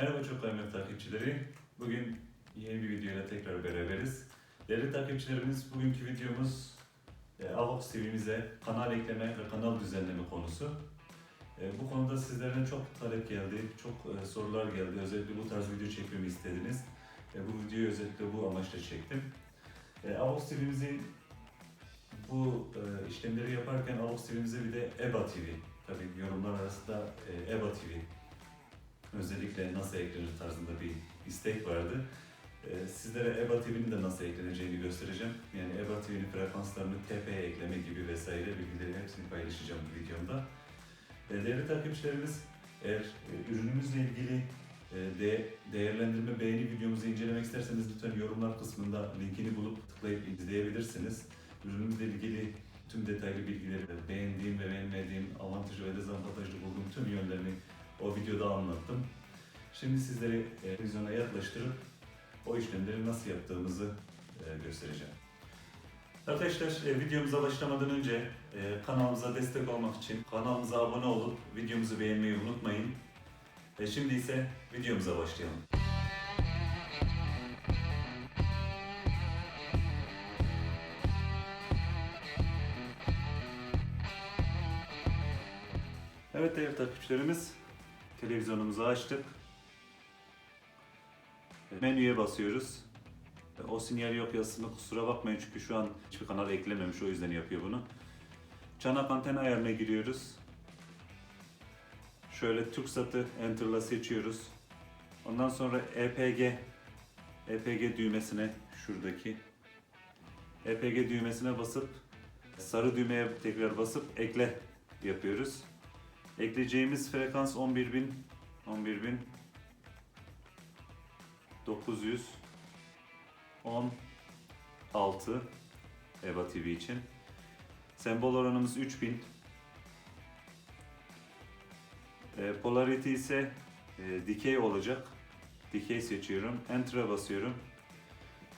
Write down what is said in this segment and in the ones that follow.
Merhaba çok kıymetli takipçileri. Bugün yeni bir videoyla tekrar beraberiz. Değerli takipçilerimiz, bugünkü videomuz e, Avox TV'mize kanal ekleme ve kanal düzenleme konusu. E, bu konuda sizlerden çok talep geldi, çok e, sorular geldi. Özellikle bu tarz video çekmemi istediniz. E, bu videoyu özellikle bu amaçla çektim. E, Avox TV'mizin bu e, işlemleri yaparken Avox TV'mize bir de EBA TV, tabii yorumlar arasında e, EBA TV özellikle nasıl eklenir tarzında bir istek vardı. Ee, sizlere EBA TV'nin de nasıl ekleneceğini göstereceğim. Yani EBA TV'nin frekanslarını TP'ye ekleme gibi vesaire bilgileri hepsini paylaşacağım bu videomda. Ee, değerli takipçilerimiz, eğer e, ürünümüzle ilgili e, de, değerlendirme beğeni videomuzu incelemek isterseniz lütfen yorumlar kısmında linkini bulup tıklayıp izleyebilirsiniz. Ürünümüzle ilgili tüm detaylı bilgileri, beğendiğim ve beğenmediğim, avantajlı ve dezavantajlı bulduğum tüm yönlerini o videoda anlattım. Şimdi sizleri televizyona yaklaştırıp o işlemleri nasıl yaptığımızı e, göstereceğim. Arkadaşlar e, videomuza başlamadan önce e, kanalımıza destek olmak için kanalımıza abone olup videomuzu beğenmeyi unutmayın. Şimdi ise videomuza başlayalım. Evet değerli takipçilerimiz, televizyonumuzu açtık. Menüye basıyoruz. O sinyal yok yazısını kusura bakmayın çünkü şu an hiçbir kanal eklememiş o yüzden yapıyor bunu. Çanak anten ayarına giriyoruz. Şöyle TürkSat'ı Enter'la seçiyoruz. Ondan sonra EPG EPG düğmesine şuradaki EPG düğmesine basıp sarı düğmeye tekrar basıp ekle yapıyoruz. Ekleyeceğimiz frekans 11.000 11.000 916 EVA TV için. Sembol oranımız 3000. E, polarity ise e, dikey olacak. Dikey seçiyorum. Enter'a basıyorum.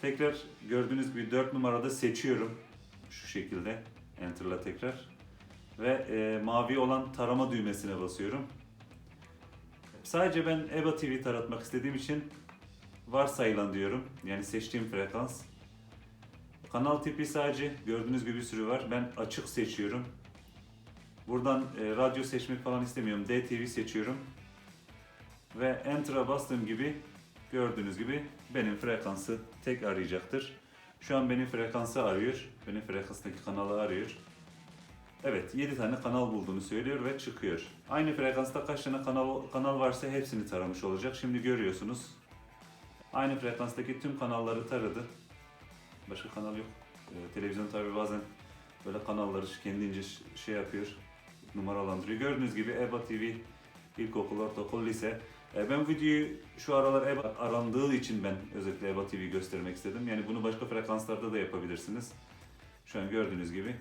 Tekrar gördüğünüz gibi 4 numarada seçiyorum. Şu şekilde. Enter'la tekrar. Ve e, mavi olan tarama düğmesine basıyorum. Sadece ben EVA TV taratmak istediğim için varsayılan diyorum. Yani seçtiğim frekans. Kanal tipi sadece gördüğünüz gibi bir sürü var. Ben açık seçiyorum. Buradan e, radyo seçmek falan istemiyorum. DTV seçiyorum. Ve Enter'a bastığım gibi gördüğünüz gibi benim frekansı tek arayacaktır. Şu an benim frekansı arıyor. Benim frekanstaki kanalı arıyor. Evet 7 tane kanal bulduğunu söylüyor ve çıkıyor. Aynı frekansta kaç tane kanal, kanal varsa hepsini taramış olacak. Şimdi görüyorsunuz. Aynı frekanstaki tüm kanalları taradı. Başka kanal yok. Ee, televizyon tabi bazen böyle kanalları kendince şey yapıyor, numaralandırıyor. Gördüğünüz gibi EBA TV, ilkokul, ortaokul, lise. Ee, ben videoyu şu aralar EBA arandığı için ben özellikle EBA TV göstermek istedim. Yani bunu başka frekanslarda da yapabilirsiniz. Şu an gördüğünüz gibi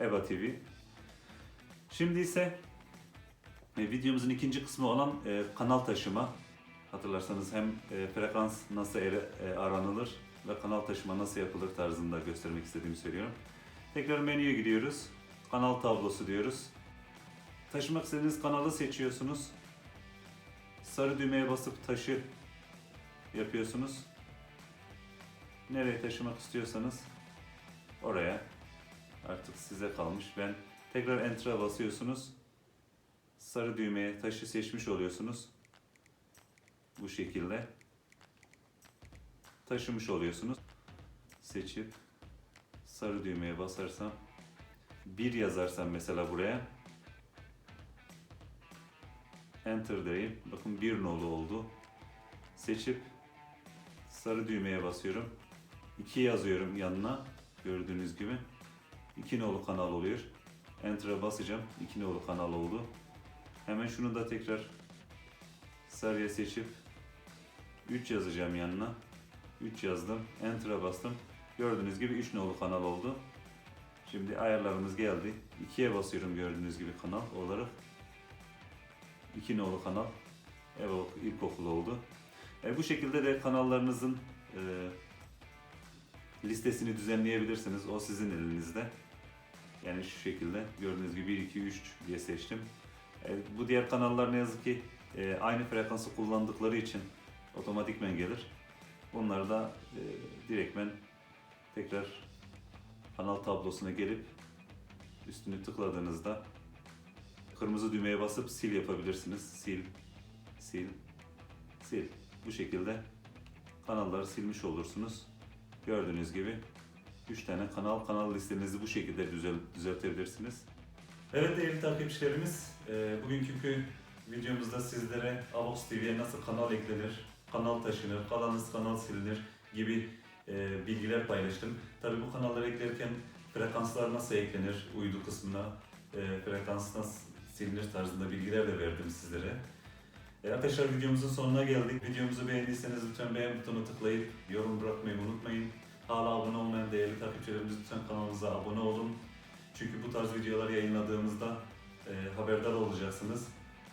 EBA TV. Şimdi ise e, videomuzun ikinci kısmı olan e, kanal taşıma. Hatırlarsanız hem e, frekans nasıl e, aranılır ve kanal taşıma nasıl yapılır tarzında göstermek istediğimi söylüyorum. Tekrar menüye gidiyoruz. Kanal tablosu diyoruz. Taşımak istediğiniz kanalı seçiyorsunuz. Sarı düğmeye basıp taşı yapıyorsunuz. Nereye taşımak istiyorsanız oraya artık size kalmış. Ben tekrar enter'a basıyorsunuz. Sarı düğmeye taşı seçmiş oluyorsunuz bu şekilde taşımış oluyorsunuz. Seçip sarı düğmeye basarsam bir yazarsam mesela buraya enter diyeyim. Bakın bir nolu oldu. Seçip sarı düğmeye basıyorum. 2 yazıyorum yanına gördüğünüz gibi. 2 nolu kanal oluyor. Enter'a basacağım. 2 nolu kanal oldu. Hemen şunu da tekrar sarıya seçip 3 yazacağım yanına. 3 yazdım. Enter'a bastım. Gördüğünüz gibi 3 nolu kanal oldu. Şimdi ayarlarımız geldi. 2'ye basıyorum gördüğünüz gibi kanal olarak. 2 nolu kanal. Evet ilkokul oldu. E, bu şekilde de kanallarınızın e, listesini düzenleyebilirsiniz. O sizin elinizde. Yani şu şekilde gördüğünüz gibi 1, 2, 3 diye seçtim. E, bu diğer kanallar ne yazık ki e, aynı frekansı kullandıkları için otomatikmen gelir. Bunları da e, direktmen tekrar kanal tablosuna gelip üstünü tıkladığınızda kırmızı düğmeye basıp sil yapabilirsiniz. Sil, sil, sil. Bu şekilde kanalları silmiş olursunuz. Gördüğünüz gibi 3 tane kanal, kanal listenizi bu şekilde düzel, düzeltebilirsiniz. Evet değerli takipçilerimiz, e, bugünkü videomuzda sizlere Avox TV'ye nasıl kanal eklenir, kanal taşınır, kalanız kanal silinir gibi e, bilgiler paylaştım. Tabi bu kanalları eklerken frekanslar nasıl eklenir, uydu kısmına, e, frekans nasıl silinir tarzında bilgiler de verdim sizlere. Arkadaşlar videomuzun sonuna geldik. Videomuzu beğendiyseniz lütfen beğen butonuna tıklayıp yorum bırakmayı unutmayın. Hala abone olmayan değerli takipçilerimiz lütfen kanalımıza abone olun. Çünkü bu tarz videolar yayınladığımızda e, haberdar olacaksınız.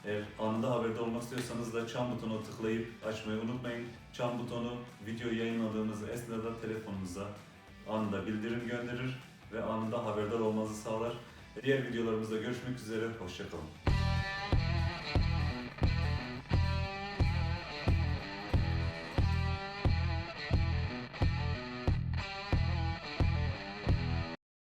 Eğer anında haberdar olmak istiyorsanız da çan butonuna tıklayıp açmayı unutmayın. Çan butonu video yayınladığımız esnada telefonunuza anında bildirim gönderir ve anında haberdar olmanızı sağlar. Diğer videolarımızda görüşmek üzere, hoşçakalın.